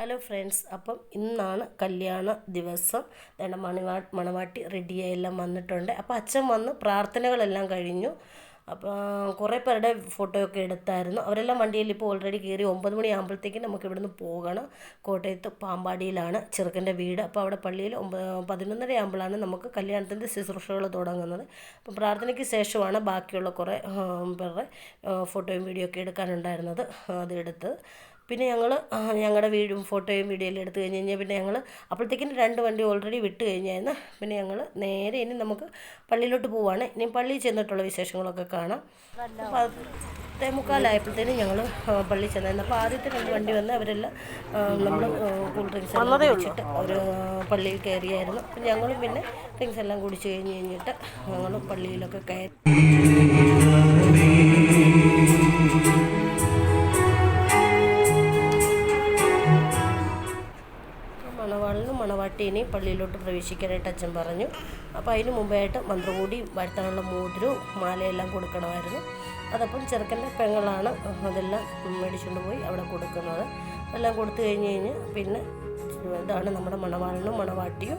Hello friends അപ്പം ഇന്നാണ് കല്യാണ ദിവസം. വേണ്ട മണിവാ മണവാട്ടി റെഡിയായെല്ലാം വന്നിട്ടുണ്ട്. അപ്പോൾ അച്ഛൻ വന്ന് പ്രാർത്ഥനകളെല്ലാം കഴിഞ്ഞു. അപ്പോൾ കുറേ പേരുടെ ഫോട്ടോ ഒക്കെ എടുത്തായിരുന്നു. അവരെല്ലാം വണ്ടിയിൽ ഇപ്പോൾ ഓൾറെഡി കയറി ഒമ്പത് മണിയാകുമ്പോഴത്തേക്കും നമുക്ക് ഇവിടുന്ന് പോകണം. കോട്ടയത്ത് പാമ്പാടിയിലാണ് ചെറുക്കന്റെ വീട്. അപ്പോൾ അവിടെ പള്ളിയിൽ ഒമ്പത് പതിനൊന്നര ആകുമ്പോഴാണ് നമുക്ക് കല്യാണത്തിന്റെ ശുശ്രൂഷകൾ തുടങ്ങുന്നത്. അപ്പം പ്രാർത്ഥനയ്ക്ക് ശേഷമാണ് ബാക്കിയുള്ള കുറേ പേരുടെ ഫോട്ടോയും വീഡിയോ ഒക്കെ എടുക്കാനുണ്ടായിരുന്നത് അതെടുത്ത്. പിന്നെ ഞങ്ങൾ ഞങ്ങളുടെ വീടും ഫോട്ടോയും വീഡിയോ എല്ലാം എടുത്തു കഴിഞ്ഞ് കഴിഞ്ഞാൽ പിന്നെ ഞങ്ങൾ അപ്പോഴത്തേക്കിനും രണ്ട് വണ്ടി ഓൾറെഡി വിട്ട് കഴിഞ്ഞായിരുന്നു. പിന്നെ ഞങ്ങൾ നേരെ ഇനി നമുക്ക് പള്ളിയിലോട്ട് പോവാണ്. ഇനി പള്ളിയിൽ ചെന്നിട്ടുള്ള വിശേഷങ്ങളൊക്കെ കാണാം. അപ്പോൾ പത്തേ മുക്കാലായപ്പോഴത്തേനും ഞങ്ങൾ പള്ളിയിൽ ചെന്നായിരുന്നു. അപ്പോൾ ആദ്യത്തെ രണ്ട് വണ്ടി വന്ന് അവരെല്ലാം നമ്മൾ കൂൾ ഡ്രിങ്ക്സ് എല്ലാം കുടിച്ചിട്ട് ഒരു പള്ളിയിൽ കയറിയായിരുന്നു അപ്പം ഞങ്ങളും പിന്നെ ഡ്രിങ്ക്സ് എല്ലാം കുടിച്ച് കഴിഞ്ഞ് കഴിഞ്ഞിട്ട് ഞങ്ങൾ പള്ളിയിലൊക്കെ കയറി. ഇനി പള്ളിയിലോട്ട് പ്രവേശിക്കാനായിട്ട് അച്ഛൻ പറഞ്ഞു. അപ്പോൾ അതിന് മുമ്പായിട്ട് മന്ത്രകൂടി വരുത്താനുള്ള മോതിരവും മാലയെല്ലാം കൊടുക്കണമായിരുന്നു. അതപ്പം ചെറുക്കന്റെ പെങ്ങളാണ് അതെല്ലാം മേടിച്ചുകൊണ്ട് പോയി അവിടെ കൊടുക്കുന്നത്. എല്ലാം കൊടുത്തു കഴിഞ്ഞ് കഴിഞ്ഞ് പിന്നെ ഇതാണ് നമ്മുടെ മണവാളനും മണവാട്ടിയും.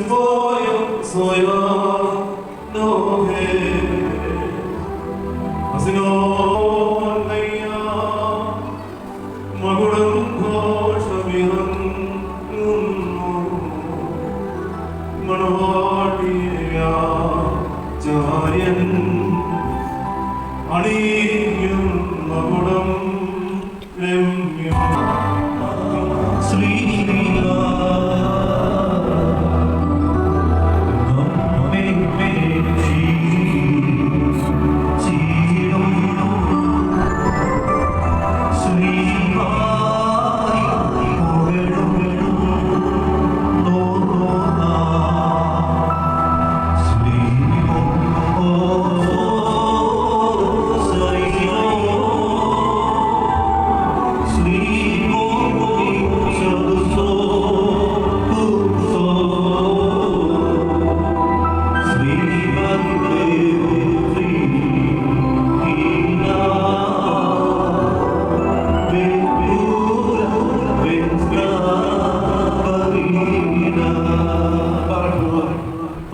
Venspojo svoja nohe Asinoneya Magulam ഘോഷമിറങ്ങുന്നു മണവാട്ടിയാചാര്യൻ അണിയും മകുടം രമ്യം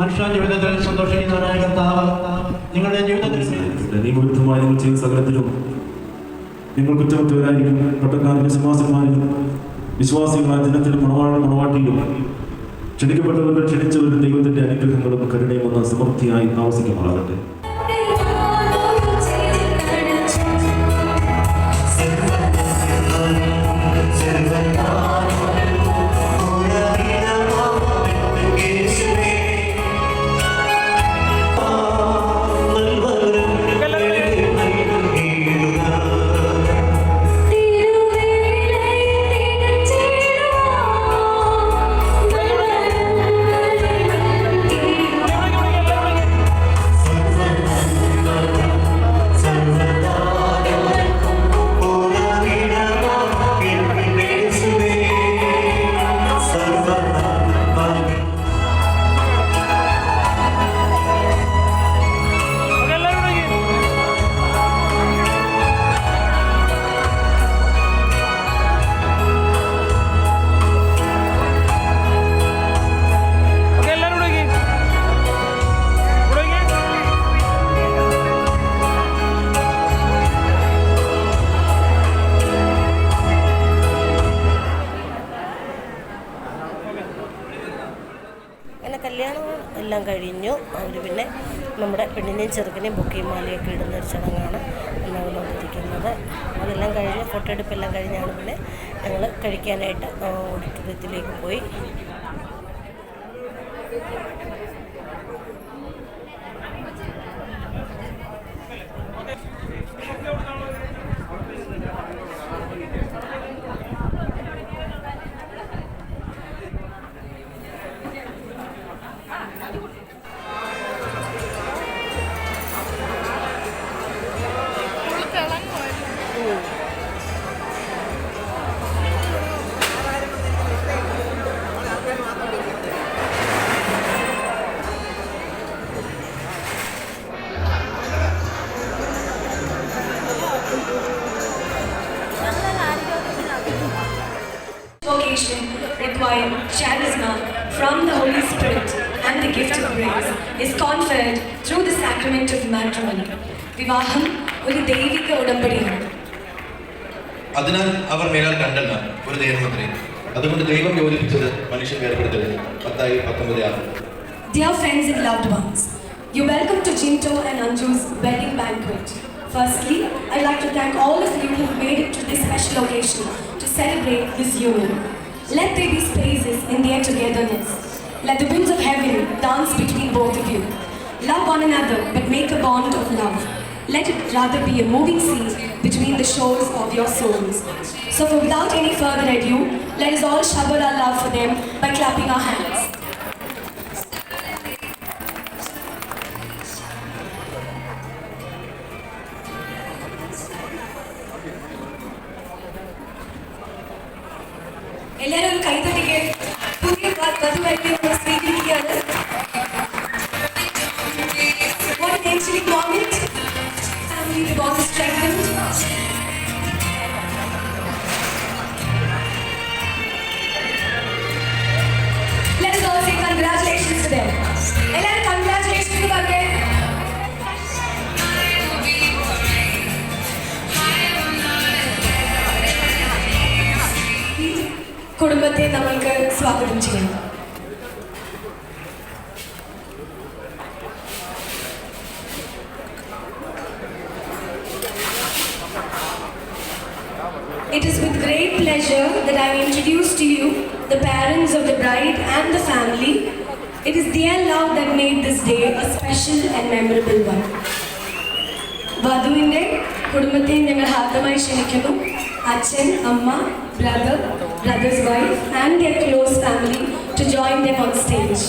മനുഷ്യ ജീവിതത്തിൽ സന്തോഷിക്കുന്നവനായ കർത്താവ് നിങ്ങളുടെ ജീവിതത്തിൽ നീവിരുദ്ധമായി നിങ്ങൾ ചെയ്യുന്ന സകലത്തിലും നിങ്ങൾ കുറ്റമറ്റവരായിരിക്കും പട്ടക്കാരനും സിംഹാസന്മാരിലും വിശ്വാസികളായ ജനത്തിലും മണവാഴ മണവാട്ടിയിലും ക്ഷണിക്കപ്പെട്ടവരുടെ ക്ഷണിച്ചവരുടെ ദൈവത്തിന്റെ അനുഗ്രഹങ്ങളും കരുണയും വന്ന സമൃദ്ധിയായി താമസിക്കുമാറാകട്ടെ ും അവർ പിന്നെ നമ്മുടെ പെണ്ണിനെയും ചെറുക്കനെയും ബുക്കിയും മാലയൊക്കെ ഇടുന്ന ഒരു ചടങ്ങാണ് എറണാകുളത്തിരിക്കുന്നത് അതെല്ലാം കഴിഞ്ഞ് ഫോട്ടോ എടുപ്പെല്ലാം കഴിഞ്ഞാണ് പിന്നെ ഞങ്ങൾ കഴിക്കാനായിട്ട് ഓഡിറ്റോറിയത്തിലേക്ക് പോയി. vocation required charisma from the Holy Spirit and the gift of grace is conferred through the sacrament of matrimony. വിവാഹം ഒരു ദൈവിക ഉടമ്പടിയാണ് അതിനാൽ അവർ മേലാൽ കണ്ടല്ല ഒരു ദേഹമത്രേ അതുകൊണ്ട് ദൈവം യോജിപ്പിച്ചത് മനുഷ്യൻ വേർപെടുത്തരുത് പത്തായി പത്തൊമ്പത് ആറ് Dear friends and loved ones, you're welcome to Jinto and Anju's wedding banquet. Firstly, I'd like to thank all of you who've made it to this special occasion to celebrate this union. Let there be spaces in their togetherness. Let the winds of heaven dance between both of you. Love one another, but make a bond of love. Let it rather be a moving scene between the shores of your souls. So, for without any further ado, let us all shower our love for them by clapping our hands. എല്ലാവരും ഒരു കൈത്തട്ടിക്ക് പുതിയ വധുവരെ സ്വീകരിക്കുകയാണ് What an angelic moment. Family bond strengthened. Let us all say congratulations to them. കുടുംബത്തെ നമ്മൾക്ക് സ്വാഗതം ചെയ്യാം It is with great pleasure that I introduce to you the parents of the bride and the family. It is their love that made this day a special and memorable one. വധുവിന്റെ കുടുംബത്തെ ഞങ്ങൾ ഹാർദമായി ക്ഷണിക്കുന്നു അച്ഛൻ അമ്മ brother brother's wife and their close family to join them on stage.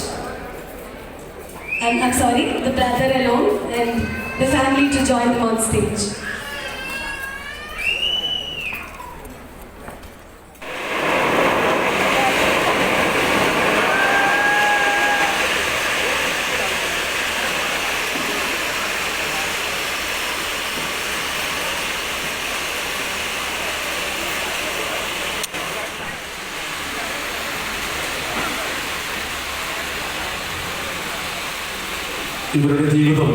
I'm, I'm sorry, the brother alone and the family to join them on stage. ഇവരുടെ ജീവിതം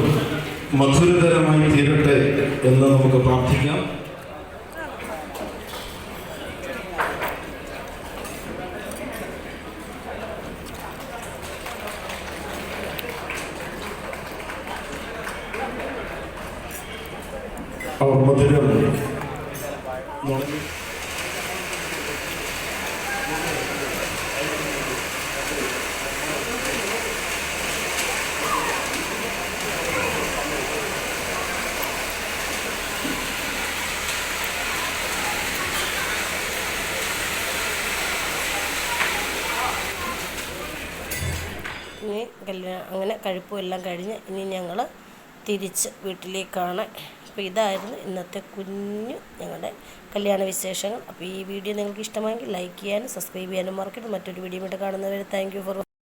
മധുരതരമായി തീരട്ടെ എന്ന് നമുക്ക് പ്രാർത്ഥിക്കാം. അവർ മധുരം നുണഞ്ഞു ഇനി കല്യാണം അങ്ങനെ കഴിപ്പും എല്ലാം കഴിഞ്ഞ് ഇനി ഞങ്ങൾ തിരിച്ച് വീട്ടിലേക്കാണ്. അപ്പോൾ ഇതായിരുന്നു ഇന്നത്തെ കുഞ്ഞു ഞങ്ങളുടെ കല്യാണ വിശേഷങ്ങൾ. അപ്പോൾ ഈ വീഡിയോ നിങ്ങൾക്ക് ഇഷ്ടമായെങ്കിൽ ലൈക്ക് ചെയ്യാനും സബ്സ്ക്രൈബ് ചെയ്യാനും മറക്കരുത്. മറ്റൊരു വീഡിയോ ആയിട്ട് കാണുന്നവരെ താങ്ക് ഫോർ